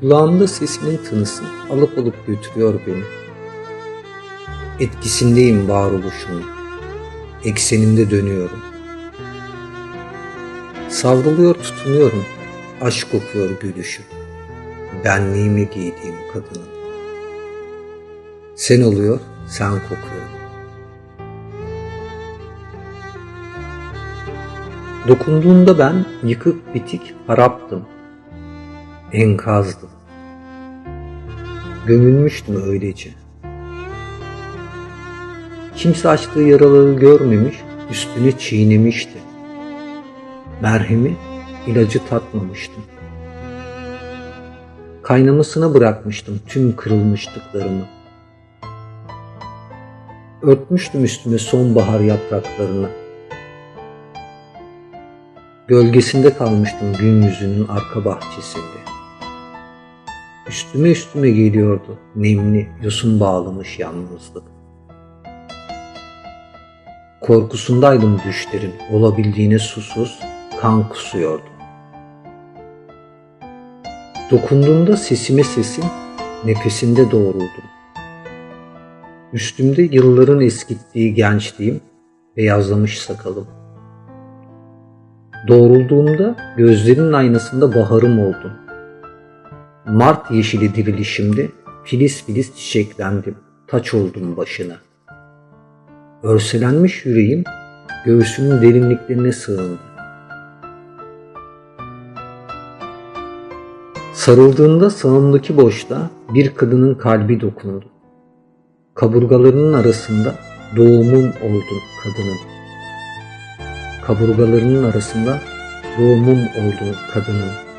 Kulağımda sesinin tınısı alıp alıp götürüyor beni. Etkisindeyim varoluşunun. Ekseninde dönüyorum. Savruluyor tutunuyorum. Aşk kokuyor gülüşü. Benliğimi giydiğim kadının. Sen oluyor, sen kokuyor. Dokunduğunda ben yıkık bitik haraptım. Enkazdım. Gömülmüştüm öylece. Kimse açtığı yaraları görmemiş, üstüne çiğnemişti. Merhemi, ilacı tatmamıştım. Kaynamasına bırakmıştım tüm kırılmışlıklarımı. Örtmüştüm üstüme sonbahar yapraklarını. Gölgesinde kalmıştım gün yüzünün arka bahçesinde. Üstüme üstüme geliyordu nemli, yosun bağlamış yalnızlık. Korkusundaydım düşlerin, olabildiğine susuz, kan kusuyordu. Dokunduğunda sesime sesim, nefesinde doğruldum. Üstümde yılların eskittiği gençliğim, beyazlamış sakalım. Doğrulduğumda gözlerinin aynasında baharım oldum. Mart yeşili dirilişimde filiz filiz çiçeklendim, taç oldum başına. Örselenmiş yüreğim göğsünün derinliklerine sığındı. Sarıldığında sağımdaki boşta bir kadının kalbi dokundu. Kaburgalarının arasında doğumum oldun kadının. Kaburgalarının arasında doğumum oldun kadının.